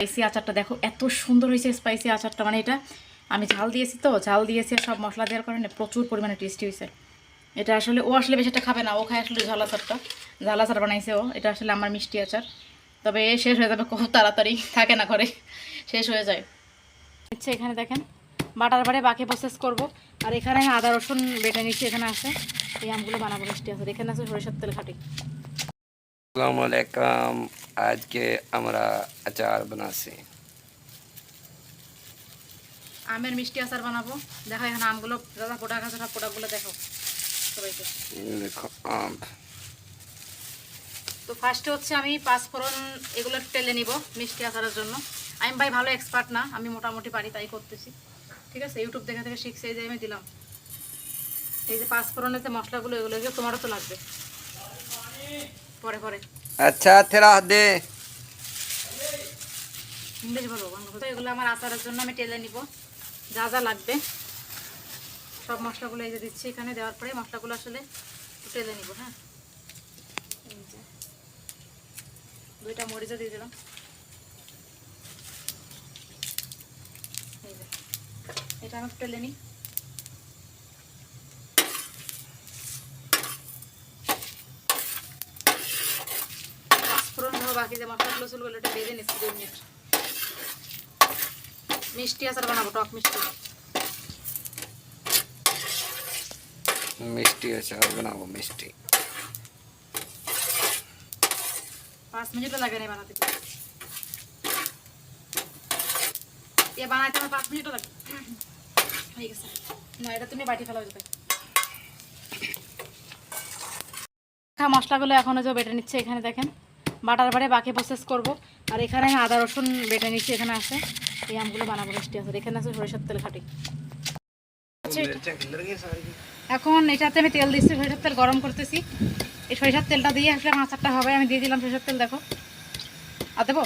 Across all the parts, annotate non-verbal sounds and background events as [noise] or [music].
Spicy আচারটা দেখো, এত সুন্দর হয়েছে স্পাইসি আচারটা। মানে এটা আমি ঝাল দিয়েছি তো, ঝাল দিয়েছি সব মশলা দেওয়ার কারণে প্রচুর পরিমাণে টেস্টি হয়েছে। এটা আসলে ও আসলে বেশি খাবে না, ও খায় আসলে ঝাল আচারটা। ঝাল আচার বানাইছে ও, এটা আসলে আমার মিষ্টি আচার। তবে শেষ হয়ে যাবে খুব তাড়াতাড়ি, থাকে না ঘরে, শেষ হয়ে যায়। আচ্ছা এখানে দেখেন, বাটার বারে বাকি প্রসেস করব। আর এখানে আদা রসুন বেটে নিচ্ছি, এখানে আছে। এই আমগুলো বানাবো, মিষ্টি আছে। এখানে আছে সরিষার তেল খাটি। আসসালামু আলাইকুম আজকে আমরা আচার বানাচ্ছি। আমের মিষ্টি আচার বানাবো। দেখো এখানে আমগুলো দাদা পোটা গাছে সব পোটাগুলো দেখো। সবাইকে। দেখো আম। তো ফার্স্টে হচ্ছে আমি পাঁচফোড়ন এগুলো টেলে নিব মিষ্টি আচারের জন্য। আমি ভাই ভালো এক্সপার্ট না আমি মোটামুটি পারি তাই করতেছি। ঠিক আছে? ইউটিউব দেখে থেকে শিখছে এই যে আমি দিলাম। এই যে পাঁচফোড়নের যে মশলাগুলো এগুলো এগুলো তোমারও তো লাগবে। পরে পরে। আচ্ছা তেরা দে। ইংলিশ বাংলা। তো এগুলো আমার আচারের জন্য আমি টেলে নিব। যা যা লাগবে। সব মশলাগুলো এই যে দিচ্ছি এখানে দেওয়ার পরে মশলাগুলো আসলে টেলে নিব হ্যাঁ? দুইটা মরিচও দিয়ে দিলাম। এটা আমি টেলে নিই পাঁচফোড়ন সহ বাকি যে মশলাগুলো ছিল ওগুলো এটা ভেজে নিচ্ছি দুই মিনিট। মিষ্টি আচার বানাবো টক মিষ্টি। মিষ্টি আচার বানাবো মিষ্টি। পাঁচ মিনিটও লাগে না বানাতে। এ বানাইতে আমার পাঁচ মিনিটও লাগে। হয়ে গেছে। না এটা তুমি বাটি ফেলা যাবে হ্যাঁ মশলাগুলো এখন যে বেটে নিচ্ছে এখানে দেখেন। বাটার বারে বাকি প্রসেস করব। আর এখানে আদা, রসুন বেটে নিচ্ছি এখানে আছে। এই আমগুলো বানাবো মিষ্টি আছে। এখানে আছে সরিষার তেল খাটি। এখন এটাতে আমি তেল দিচ্ছি, সরিষার তেল গরম করতেছি। এই সরিষার তেলটা দিয়ে আসলে আচারটা হবে, আমি দিয়ে দিলাম সরিষার তেল, দেখো। আর দেবো?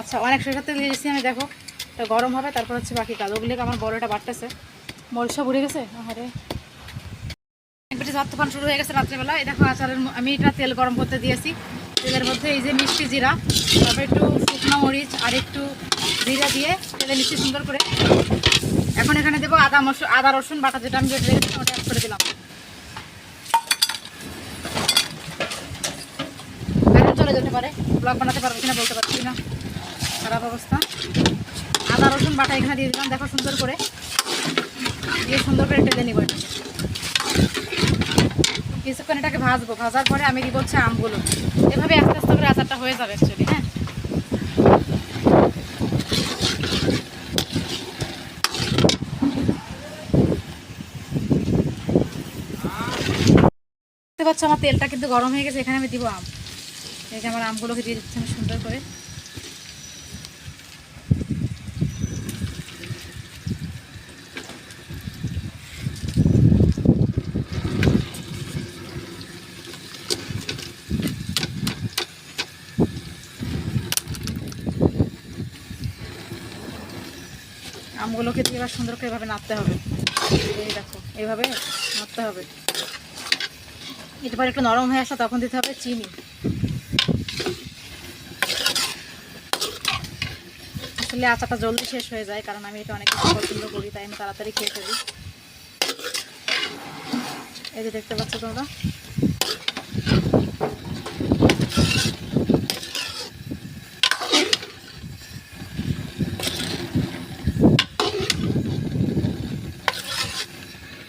আচ্ছা অনেক সরিষার তেল দিয়েছি আমি, দেখো। এটা গরম হবে, তারপর হচ্ছে বাকি কাজ। ওগুলি আমার বড়টা বাড়তেছে? মরিচা ভরে গেছে? আরে একবারে ঝড় তুফান শুরু হয়ে গেছে রাত্রেবেলা, এই দেখো আচারের আমি এটা তেল গরম করতে দিয়েছি। তেলের মধ্যে এই যে মিষ্টি জিরা, তারপর একটু শুকনো মরিচ আর একটু জিরা দিয়ে তেলে মিষ্টি সুন্দর করে এখন এখানে দেবো আদা মশলা আদা রসুন বাটা যেটা আমি রেখেছি ওটা অ্যাড করে দিলাম। চলে যেতে পারে। ব্লগ বানাতে পারব কিনা বলতে পারছি না। খারাপ অবস্থা। আদা রসুন বাটা এখানে দিয়ে দিলাম, দেখো সুন্দর করে। দিয়ে সুন্দর করে টেলে নিব। কিছুক্ষণ এটাকে ভাজবো। ভাজার পরে আমি দিব হচ্ছে আমগুলো। এভাবে আস্তে আস্তে করে আচারটা হয়ে যাবে অ্যাকচুয়ালি হ্যাঁ? দেখতে পাচ্ছ আমার তেলটা কিন্তু গরম হয়ে গেছে, এখানে আমি দিব আম। এই যে আমার আমগুলোকে দিয়ে দিচ্ছি আমি সুন্দর করে। আমগুলোকে দিয়ে এবার সুন্দর করে এভাবে নাড়তে হবে। এই দেখো এইভাবে নাড়তে হবে। এরপর একটু নরম হয়ে আসা তখন দিতে হবে চিনি। আসলে আচাটা জলদি শেষ হয়ে যায়, কারণ আমি এটা অনেক কিছু পছন্দ করি, তাই আমি তাড়াতাড়ি খেয়ে ফেলি। এই যে দেখতে পাচ্ছ তোমরা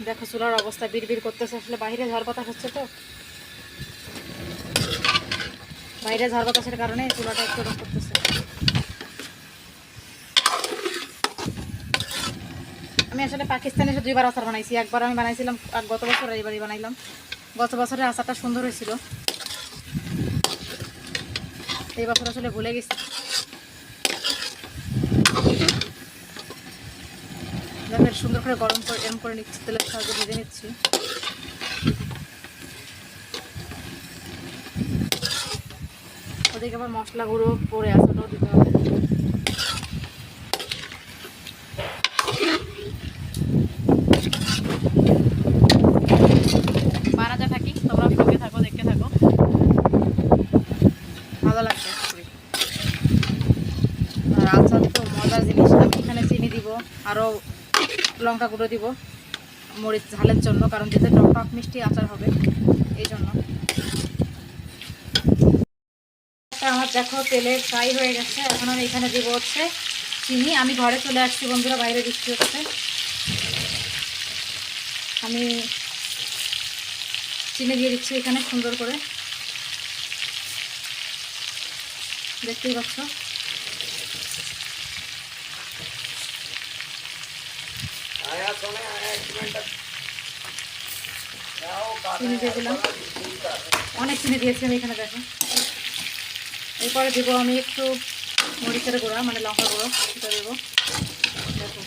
দেখো চুলার অবস্থা বিড় করতেছে। আসলে বাইরে ঝড় বাতাস হচ্ছে তো। বাইরে ঝড় বাতাসের কারণে চুলাটা একটু করতেছে। আমি আসলে পাকিস্তানে এসে দুইবার আচার বানাইছি। একবার আমি বানাইছিলাম গত বছর এইবারই বানাইলাম। গত বছরের আচারটা সুন্দর হয়েছিল। এই বছর আসলে ভুলে গেছি। দেখো সুন্দর করে গরম করে এরম করে নিচ্ছি, তেলের সাহায্যে ভেজে নিচ্ছি। ওদিকে আবার মশলা গুঁড়ো পরে আছে, ওটাও দিতে হবে বানাতে থাকি তোমরা সঙ্গে থাকো দেখতে থাকো ভালো লাগবে আশা করি। আচার তো মজার জিনিস আমি এখানে চিনি দিব আরও লঙ্কা গুঁড়ো দিব, মরিচ ঝালের জন্য, কারণ যেতে টক টক মিষ্টি আচার হবে, এই জন্য। আমার দেখো, তেলে ফ্রাই হয়ে গেছে। এখন আমি এখানে দিব হচ্ছে চিনি। আমি ঘরে চলে আসছি, বন্ধুরা, বাইরে বৃষ্টি হচ্ছে। আমি চিনি দিয়ে দিচ্ছি এখানে সুন্দর করে। দেখতেই পাচ্ছ? চিনি দিয়ে দিলাম অনেক চিনি দিয়েছি আমি এখানে দেখো। এরপরে দেবো আমি একটু মরিচের গুঁড়া মানে লঙ্কা গুঁড়ো সেটা দেবো। দেখো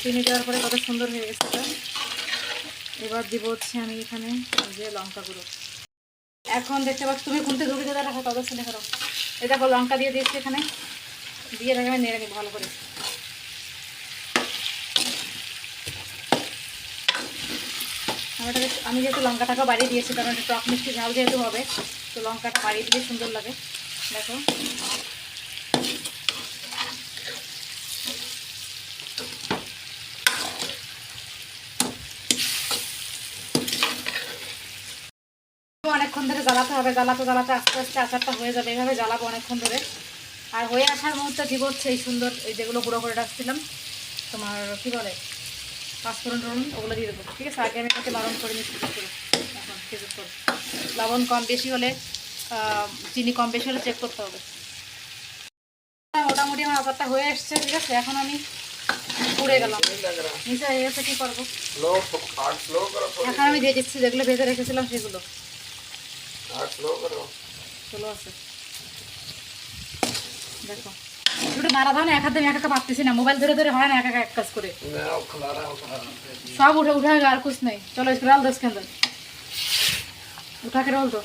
চিনি দেওয়ার পরে কত সুন্দর হয়ে গেছে এটা। এবার দিব হচ্ছে আমি এখানে যে লঙ্কা গুঁড়ো। এখন দেখতে পাচ্ছ তুমি খুলতে ঢুকে যেতে রাখো তাদের ছেলে করো এই দেখো লঙ্কা দিয়ে দিয়েছি এখানে। দিয়ে রেখে আমি নেড়ে নিই ভালো করে। আমি এটাকে আমি যেহেতু লঙ্কাটাকে বাড়িয়ে দিয়েছি, কারণ এটা টক মিষ্টি ঝাল যেহেতু হবে, তো লঙ্কাটা বাড়িয়ে দিলে সুন্দর লাগে। দেখো। অনেকক্ষণ ধরে জ্বালাতে হবে, জ্বালাতে জ্বালাতে আস্তে আস্তে আচারটা হয়ে যাবে এইভাবে জ্বালাবো অনেকক্ষণ ধরে। আর হয়ে আসার মুহূর্তে দিব হচ্ছে এই সুন্দর, এই যেগুলো গুঁড়ো করে রাখছিলাম, তোমার কি বলে? পাঁচফোড়ন টরুন ওগুলো দিয়ে দেবো ঠিক আছে? আগে আমি এটাকে লবণ করে নিচ্ছি এখন খেজুর করে লবণ কম বেশি হলে চিনি কম বেশি হলে চেক করতে হবে। হ্যাঁ, মোটামুটি আমার আচারটা হয়ে এসছে ঠিক আছে? এখন আমি পুড়ে গেলাম। নিচে হয়ে গেছে কী করব? এখন আমি দিয়ে দিচ্ছি যেগুলো ভেজে রেখেছিলাম সেগুলো। চলো আছে। দেখো। দুটো নাড়া ধান এক হাতে এক একা পারতেছি না। মোবাইল ধরে ধরে হয় না, এক একা এক কাজ করে। সব উঠে উঠে আর কুছ নেই। চলো ডাল দোস কেন উঠা করে বলতো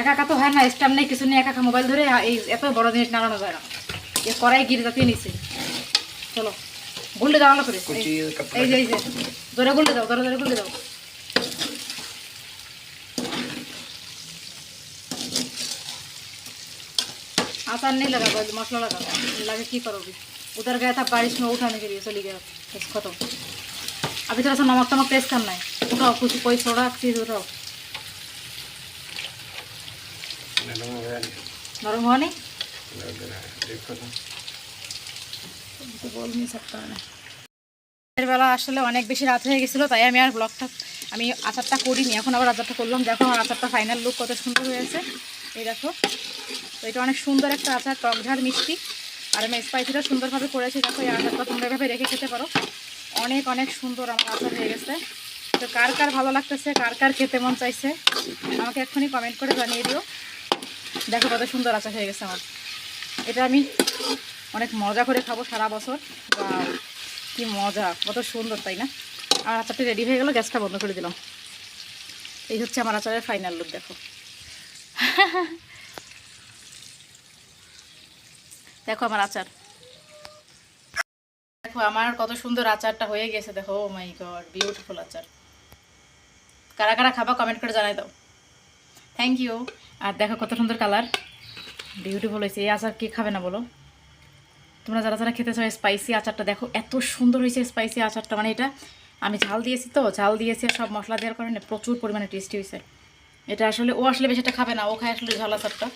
একা একা তো হয় না স্টাম নেই, কিছু নেই, এক একা মোবাইল ধরে, এই এত বড় জিনিস নাড়ানো যায় না। এ কড়াই গিরে জাতিয়ে নিছে। চলো গুললে দাও ভালো করে। এই যে এই যে, ধরে গুললে দাও, ধরে ধরে গুললে দাও। आसान नहीं लगा बस मसला लगा लगे की करोगी उधर गया था बारिश में उठाने के लिए चली गया बस खत्म अभी थोड़ा सा नमक तमक टेस्ट करना है उठाओ कुछ कोई सोडा चीज़ उठाओ मैंने मंगाया नहीं। नरम हुआ नहीं लग रहा है देखो तो তো বল নি सकता না এর বেলা আসলে অনেক বেশি রাত হয়ে গেছিলো তাই আমি আর ব্লগটা আমি আচারটা করিনি এখন আবার আচারটা করলাম দেখো আমার আচারটা ফাইনাল লুক কত সুন্দর হয়েছে এই দেখো। তো এটা অনেক সুন্দর একটা আচার, টক ঝাল, মিষ্টি। আর আমি স্পাইসিটা সুন্দরভাবে করেছি। দেখো, এই আচারটা তোমরা এভাবে রেখে খেতে পারো। অনেক অনেক সুন্দর আমার আচার হয়ে গেছে। তো কার কার ভালো লাগতেছে, কার কার খেতে মন চাইছে, আমাকে এক্ষুনি কমেন্ট করে জানিয়ে দিও। দেখো কত সুন্দর আচার হয়ে গেছে আমার। এটা আমি অনেক মজা করে খাব সারা বছর। বা কি মজা, কত সুন্দর, তাই না? আমার আচারটা রেডি হয়ে গেল, গ্যাসটা বন্ধ করে দিলাম। এই হচ্ছে আমার আচারের ফাইনাল লুক দেখো। [laughs] দেখো আমার আচার। দেখো আমার কত সুন্দর আচারটা হয়ে গেছে, দেখো ও মাই গড বিউটিফুল আচার। কারা কারা খাবা কমেন্ট করে জানাই দাও। থ্যাংক ইউ আর দেখো কত সুন্দর কালার বিউটিফুল হয়েছে। এই আচার কে খাবে না বলো? তোমরা যারা যারা খেতে চাও স্পাইসি আচারটা দেখো, এত সুন্দর হয়েছে স্পাইসি আচারটা। মানে এটা আমি ঝাল দিয়েছি তো, ঝাল দিয়েছি সব মশলা দেওয়ার কারণে প্রচুর পরিমাণে টেস্টি হয়েছে। এটা আসলে, ও আসলে বেশি একটা খাবে না, ও খায় আসলে ঝাল আচারটা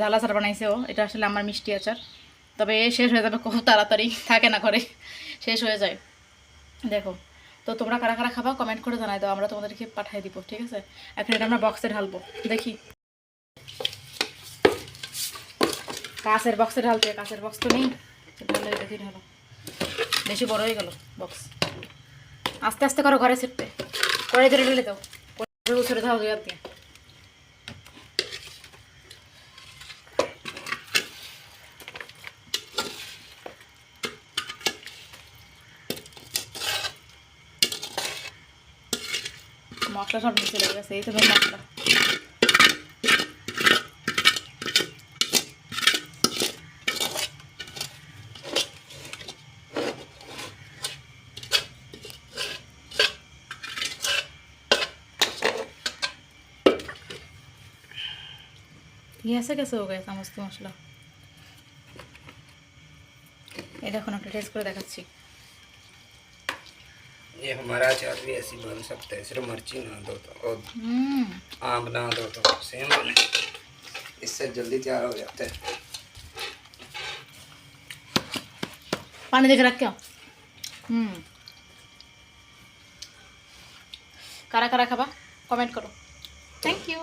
ঝাল আচার বানাইছে ও, এটা আসলে আমার মিষ্টি আচার। তবে শেষ হয়ে যাবে খুব তাড়াতাড়ি, থাকে না ঘরে, শেষ হয়ে যায়। দেখো, তো তোমরা কারা কারা খাবা কমেন্ট করে জানাই দাও, আমরা তোমাদেরকে পাঠিয়ে দিব, ঠিক আছে? এখন এটা আমরা বক্সে ঢালবো, দেখি। কাঁচের বক্সে ঢালতে, কাঁচের বক্স তো নেই দেখি ঢালো বেশি বড় হয়ে গেল বক্স আস্তে আস্তে করো ঘরে ছিটতে করে ধরে ঢেলে দাও করে ছেড়ে দাও দিয়ে। মশলা সব নিচে লেগে গেছে এই তো মেন মশলা ये ऐसे कैसे हो गया था मस्त मसला দেখুন একটা টেস্ট করে দেখাচ্ছি ये हमारा अचार भी ऐसी बन सकता है सिर्फ़ मिर्ची ना दो तो और हम्म। आम ना दो तो सेम बने। इससे जल्दी तैयार हो जाते हैं। पानी देख रख क्या हम्म। कारा कारा खबा कमेंट करो। Thank you